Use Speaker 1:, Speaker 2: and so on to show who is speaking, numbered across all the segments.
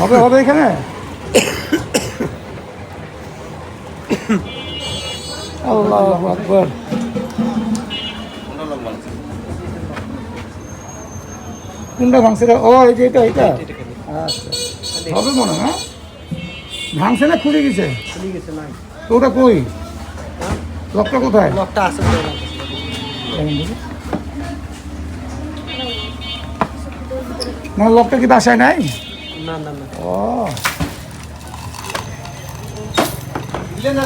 Speaker 1: হবে হবে এখানে? আল্লাহ আকবর। কোনটা ভাঙছে? ও এই যে এটা এটা। আচ্ছা। হবে মনে হয়, হ্যাঁ? ভাঙছে না খুলে গেছে?
Speaker 2: ঠিক আছে নাই।
Speaker 1: তো ওটা কই? লকটা কোথায়?
Speaker 2: লকটা আছে।
Speaker 1: মানে লকটা কি বাসায় নাই?
Speaker 2: না না না
Speaker 1: ও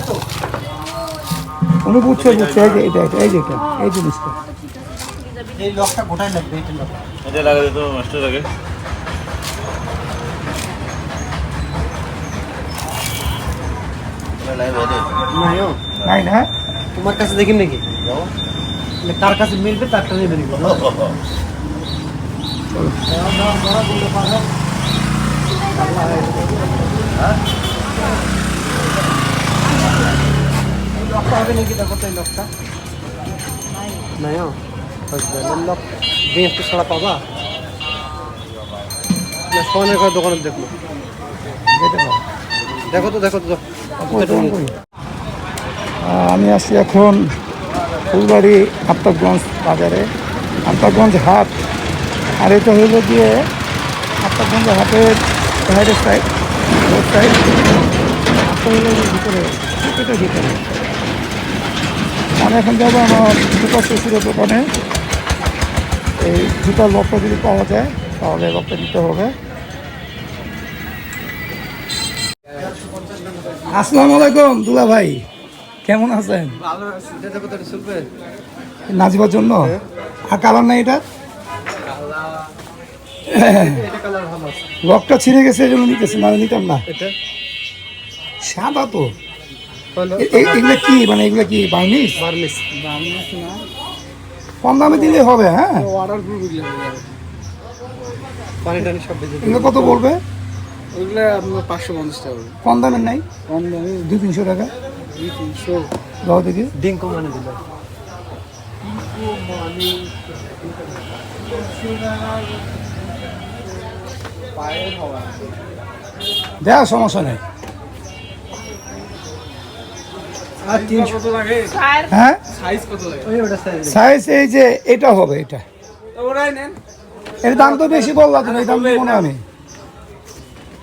Speaker 2: তো
Speaker 1: উনি বুঝছে বুঝছে এই যে এটা এটা এই যে এটা এই জিনিসটা
Speaker 2: এই লকটা গোটাই লাগবে এইটা লক
Speaker 3: এটা লাগা দিত মাস্টার আগে
Speaker 1: নাই না
Speaker 2: তোমার কাছে দেখি নাকি কার কাছে মিলবে তারটা নেবে নিব দেখো দিয়ে একটু ছাড়া পাবা দেখো?
Speaker 1: আমি আসছি এখন ফুলবাড়ি আফতাবগঞ্জ বাজারে আফতাবগঞ্জ হাট আর এটা হইল গিয়ে আফতাবগঞ্জ হাটের বাইরের সাইড রোড সাইড হাটটা ভিতরে এটা ভিতরে আমি এখন যাব আমার জুতা শ্বশুরের দোকানে। এই জুতার লকটা যদি পাওয়া যায় তাহলে লকটা দিতে হবে। আসসালামু আলাইকুম দুলা ভাই। কেমন আছেন? নাচবার জন্য? আর কালার নাই এটা লকটা ছিঁড়ে গেছে এই জন্য নিতেছি না নিতাম না। সাদা তো।
Speaker 2: হলো
Speaker 1: এ- এ- কি মানে এগুলা কি বার্নিশ?
Speaker 2: বার্নিশ।
Speaker 1: কম দামে দিলে হবে হ্যাঁ।
Speaker 2: অর্ডার করব পানি টানি সব
Speaker 1: এগুলো কত
Speaker 2: ওইগুলো আপনার পাঁচশো পঞ্চাশ টাকা
Speaker 1: কম দামের নাই?
Speaker 2: কম দামে।
Speaker 1: দুই তিনশো টাকা।
Speaker 2: দুই তিনশো।
Speaker 1: দাও দেখি।
Speaker 2: ডিঙ্কো মানে দিল।
Speaker 1: দেওয়া সমস্যা নেই। হ্যাঁ?
Speaker 2: সাইজ কত লাগে? ওই ওটা সাইজ
Speaker 1: সাইজ এই যে এটা হবে এটা। এর দাম তো বেশি তুমি এই দাম দেবো না আমি।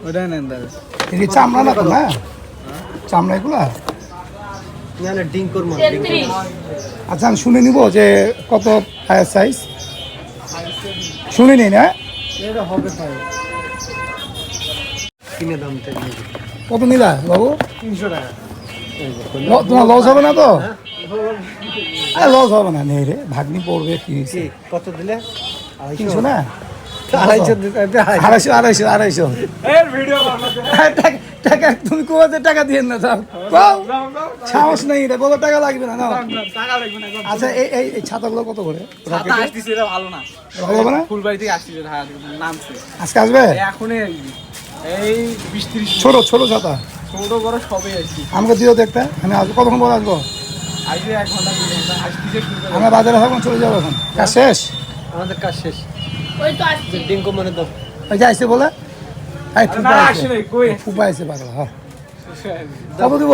Speaker 2: ওটাই নেন দাদা।
Speaker 1: এই চামড়া না তো না? চামড়া এগুলা?
Speaker 2: না না মানে
Speaker 1: আচ্ছা আমি শুনে নিব যে কত হায়ার সাইজ। শুনে নিন হ্যাঁ?
Speaker 2: এটা হবে কিনে দাম
Speaker 1: কত নিলা বাবু?
Speaker 2: তিনশো টাকা।
Speaker 1: ল- তোমার লস হবে না তো? আরে লস হবে না নেই রে ভাগ্নি পড়বে কি
Speaker 2: কত দিলে?
Speaker 1: তিনশো না?
Speaker 2: আড়াইশো
Speaker 1: আড়াইশো। আড়াইশো আড়াইশো হ্যাঁ, টাকা- তুমি কোথাতে টাকা দিয়ে না দাও? দাও। সাহস নেই রে বলো টাকা লাগবে না? নাও। আচ্ছা এই এই এই ছাতাগুলো কত করে?
Speaker 4: ছাতা আসতেছে এটা ভালো না।
Speaker 1: ভালো হবে না?
Speaker 4: ফুলবাড়ি থেকে আসতেছে ঢাকা নামছে।
Speaker 1: আজকে আসবে?
Speaker 4: এখন এই বিশ ত্রিশ
Speaker 1: ছোট ছোট ছাতা।
Speaker 4: ছোট বড় সবই আসছি।
Speaker 1: আমাকে দিও তো একটা আমি আসব কতক্ষণ পর আসব?
Speaker 4: আসবে এক ঘণ্টা দুই ঘণ্টা আসতেছে শুরু
Speaker 1: আমরা বাজারে থাকব চলে যাব এখন। কাজ শেষ?
Speaker 2: আমাদের কাজ শেষ।
Speaker 5: ওই তো আসছি।
Speaker 2: ডিঙ্কো মানে দাও
Speaker 1: ওই যে আসছে বলে? এই ফুপা
Speaker 4: নাই,
Speaker 1: ফুপা আইছে পাগলা হ্যাঁ কত দিব?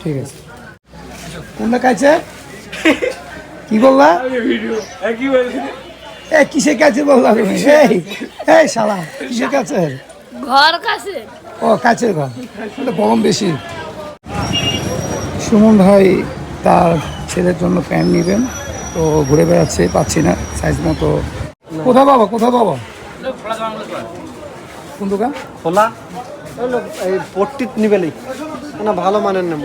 Speaker 1: ঠিক আছে। কোনটা কাছে কি বললা?
Speaker 4: ভিডিও একই বলছি।
Speaker 1: এ কিসে কাছে বললা? তুমি এই এই শালা কিসের কাছে
Speaker 5: ঘর কাছে।
Speaker 1: ও কাছের ঘর। গরম বেশি। সুমন ভাই তার ছেলের জন্য প্যান্ট নেবেন। তো ঘুরে বেড়াচ্ছে পাচ্ছি না সাইজ মতো। কোথায় পাবো কোথায় পাবো? কোন দোকান
Speaker 2: খোলা? এই পট্টিত নিবেলি না ভালো মানের নেব।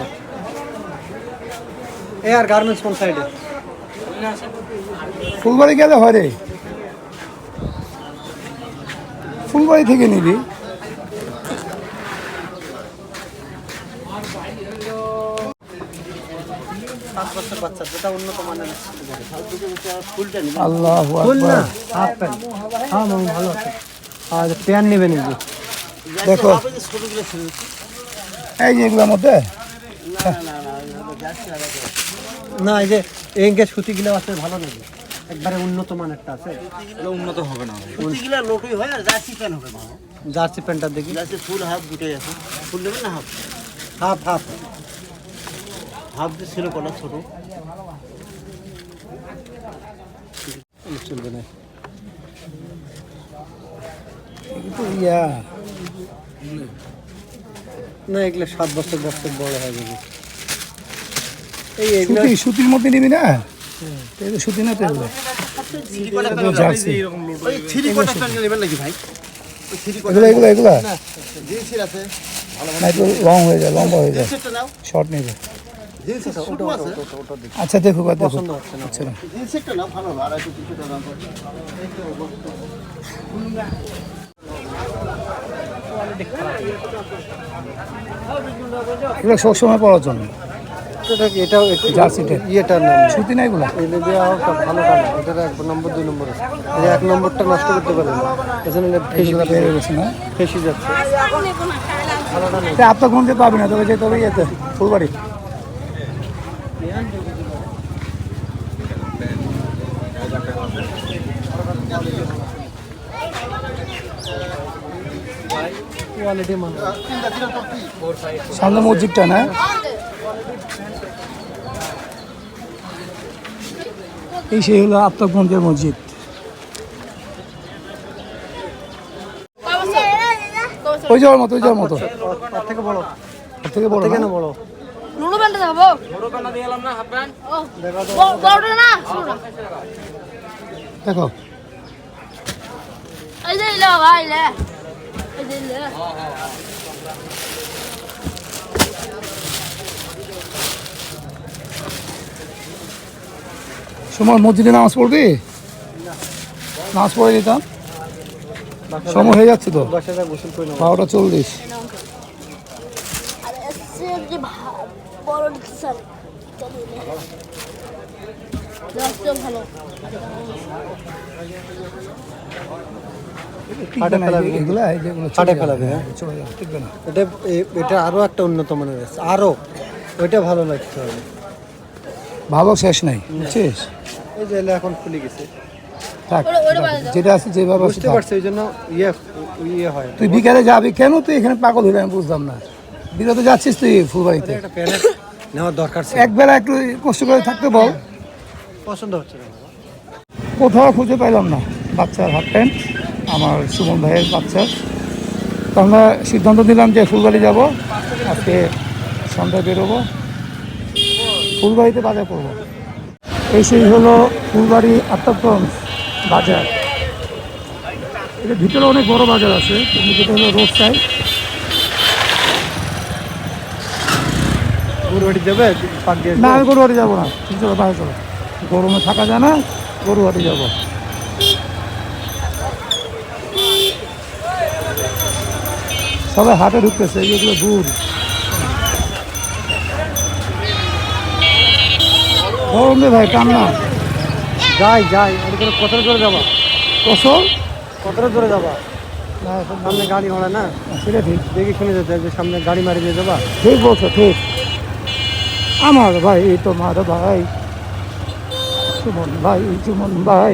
Speaker 2: এ আর গার্মেন্টস কোন সাইডে
Speaker 1: ফুলবাড়ি গেলে হয় রে। ফুলবাড়ি থেকে নিবি।
Speaker 2: পাঁচ বছর বাচ্চা যেটা উন্নত মানের ফুলটা
Speaker 1: আল্লাহ
Speaker 2: ফুল না হাফ প্যান্ট। হ্যাঁ মামু ভালো আছে। আর প্যান্ট নেবেন এই যে।
Speaker 1: দেখো। এই যে এগুলোর মধ্যে?
Speaker 2: না এই যে এঙ্গে সুতি আছে ভালো নেবে একবারে উন্নত মানেরটা আছে।
Speaker 4: উন্নত হবে না।
Speaker 3: প্রতিগুলা লোটই হয় আর জার্সি প্যান হবে
Speaker 2: জার্সি প্যান্টটা দেখি।
Speaker 3: জার্সি ফুল হাফ দুটোই আছে। ফুল নেবেন না হাফ?
Speaker 2: Half half.
Speaker 3: হাফ যে ছিল কটা ছোট।
Speaker 2: চলবে না।
Speaker 1: ইয়া
Speaker 2: না এগুলো সাত বছর বছর বড় হয়ে যাবে। এই এগুলো
Speaker 1: সুতির মধ্যে নিবি না? সুতি না তো লং হয়ে যায় লম্বা হয়ে যায়। শর্ট নেবে আচ্ছা দেখো
Speaker 2: পছন্দ হচ্ছে না।
Speaker 1: আচ্ছা। না
Speaker 3: ভালো দাম
Speaker 1: এগুলো সবসময় পড়ার জন্য।
Speaker 2: এটা এটাও এটা-
Speaker 1: জার্সিটা।
Speaker 2: নাম
Speaker 1: না এগুলো?
Speaker 2: ভালো কাজ এটার এক নম্বর দুই নম্বর আছে। এক নম্বরটা নষ্ট করতে পারে না। এজন্য এটা ফেসে
Speaker 1: এগুলো বের হয়ে গেছে না?
Speaker 2: ফেসে যাচ্ছে।
Speaker 1: আপনার যেতে পাবি না তবে যেতে হবে ইয়েতে ফুলবাড়ি। সামনে মসজিদটা না? এই সেই হলো আফতাবগঞ্জের মসজিদ। ওই যাওয়ার মতো ওই যাওয়ার মতো।
Speaker 2: তার থেকে বড়
Speaker 1: থেকে বড়
Speaker 2: কেন? বড়
Speaker 5: নুনু প্যান্টে যাব
Speaker 4: বড় কানা দিয়ে এলাম না হাফ প্যান্ট
Speaker 5: ও ব- না
Speaker 1: দেখো
Speaker 5: এই যে ইলে ইলে
Speaker 1: সময় মসজিদে নামাজ পড়বি নামাজ পড়ে দিতাম সময় হয়ে যাচ্ছে তো বারোটা চল্লিশ
Speaker 5: ভালো
Speaker 1: এগুলা যাবে,
Speaker 2: ফেলাবে,
Speaker 1: হ্যাঁ,
Speaker 2: এটা এটা আরও একটা উন্নত মানের আছে আরও। ওইটা ভালো লাগতে হবে
Speaker 1: ভালো শেষ নাই। বুঝছিস
Speaker 2: এই যে এখন খুলে গেছে।
Speaker 1: থাক। যেটা আছে যেভাবে
Speaker 2: বুঝতে। পারছি ওই জন্য ইয়ে ইয়ে হয়।
Speaker 1: তুই বিকালে যাবি কেন? তুই এখানে পাগল হইলে আমি বুঝলাম না। বিরতে যাচ্ছিস তুই ফুলবাড়িতে
Speaker 2: একটা নেওয়ার দরকার ছিল।
Speaker 1: এক বেলা একটু কষ্ট করে থাকতে বল।
Speaker 2: পছন্দ হচ্ছে না।
Speaker 1: কোথাও খুঁজে পাইলাম না। বাচ্চার হাফ প্যান্ট। আমার সুমন ভাইয়ের বাচ্চা। তো আমরা সিদ্ধান্ত নিলাম যে ফুলবাড়ি যাব। আজকে সন্ধ্যায় বেরোবো। ফুলবাড়িতে বাজার করব। এই সেই হলো ফুলবাড়ি আত্মাগঞ্জ বাজার। এটা ভিতরে অনেক বড় বাজার আছে। কিন্তু যেটা হলো রোড সাইড
Speaker 2: গুরুবাড়ি যাবে?
Speaker 1: না আমি গরুয়ারি যাব না। তুমি চলো বাইরে চলো। গরমে থাকা যায় না গরুয়ারি যাব। সবাই হাটে ঢুকতেছে এগুলো দূর। রে ভাই কান্না
Speaker 2: যাই যাই ওর করে কতটা জোরে যাবা?
Speaker 1: কসল
Speaker 2: কতটা জোরে যাবা? সামনে গাড়ি ঘোড়া না?
Speaker 1: সেটা ঠিক।
Speaker 2: দেখে শুনে যেতে যে সামনে গাড়ি মারি দিয়ে যাবা?
Speaker 1: ঠিক বলছো ঠিক। আমার ভাই তোমার ভাই। সুমন ভাই সুমন ভাই।